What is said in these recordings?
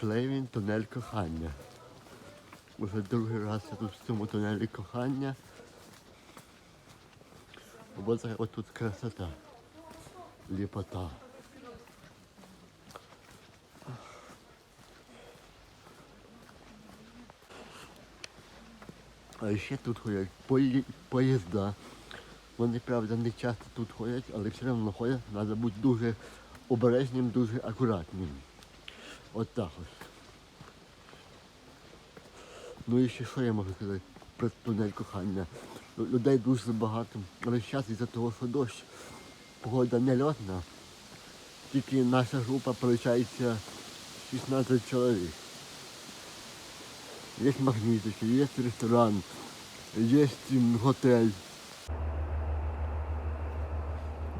Клейвін тунель кохання. Уже другий раз я тут в цьому тунелі кохання. Ось така от тут красота. Ліпота. А ще тут ходять пої- поїзда. Вони, правда, не часто тут ходять, але все одно ходять. Треба бути дуже обережним, дуже акуратним. От так ось. Ну і ще що я можу сказати про тунель кохання. Людей дуже багато, але зараз із-за того, що дощ, погода не льотна. Тільки наша група виходить 16 чоловік. Є магнітики, є ресторан, є готель.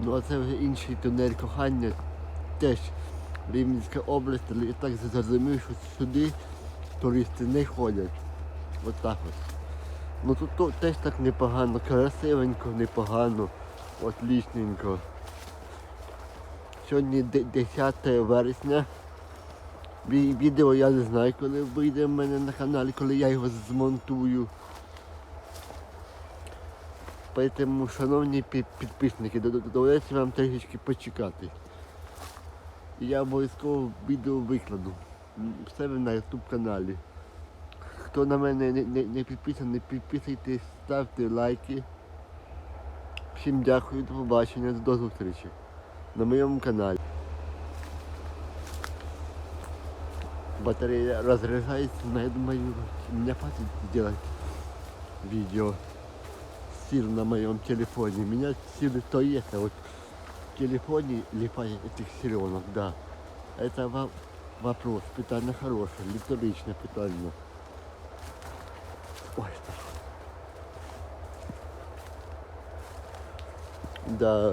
Ну а це вже інший тунель кохання. Теж Рівненська область, я так зрозумів, що сюди туристи не ходять. От так от. Ну тут то- теж так непогано, красивенько, непогано, отлічненько. Сьогодні 10 вересня. Відео я не знаю, коли вийде в мене на каналі, коли я його змонтую. Тому, шановні підписники, до- до- доведеться вам трішечки почекати. Я обов'язково відео викладу в на YouTube каналі. Хто на мене не, не, не підписаний, підписуйтесь, ставте лайки. Всім дякую, до побачення, до зустрічі на моєму каналі. Батарея разряжается, но я думаю, меня хватит сделать видео сил на моем телефоне. Меня силы то есть, а телефоне липать этих силенок, да. Это во- вопрос, питание хорошее, риторичное питание. Ой. Да,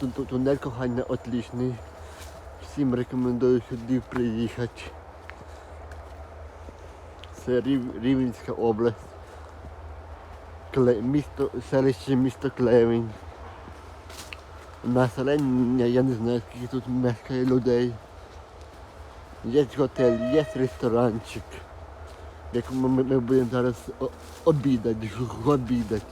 ту- тунель кохання отличний. Всім рекомендую сюди приїхати. Це Рів- Рівненська область. Місто, селище місто Клевень. Населення, я не знаю, скільки тут мешкає людей. Є готель, є ресторанчик. в якому ми, ми будемо зараз обідати, обідати.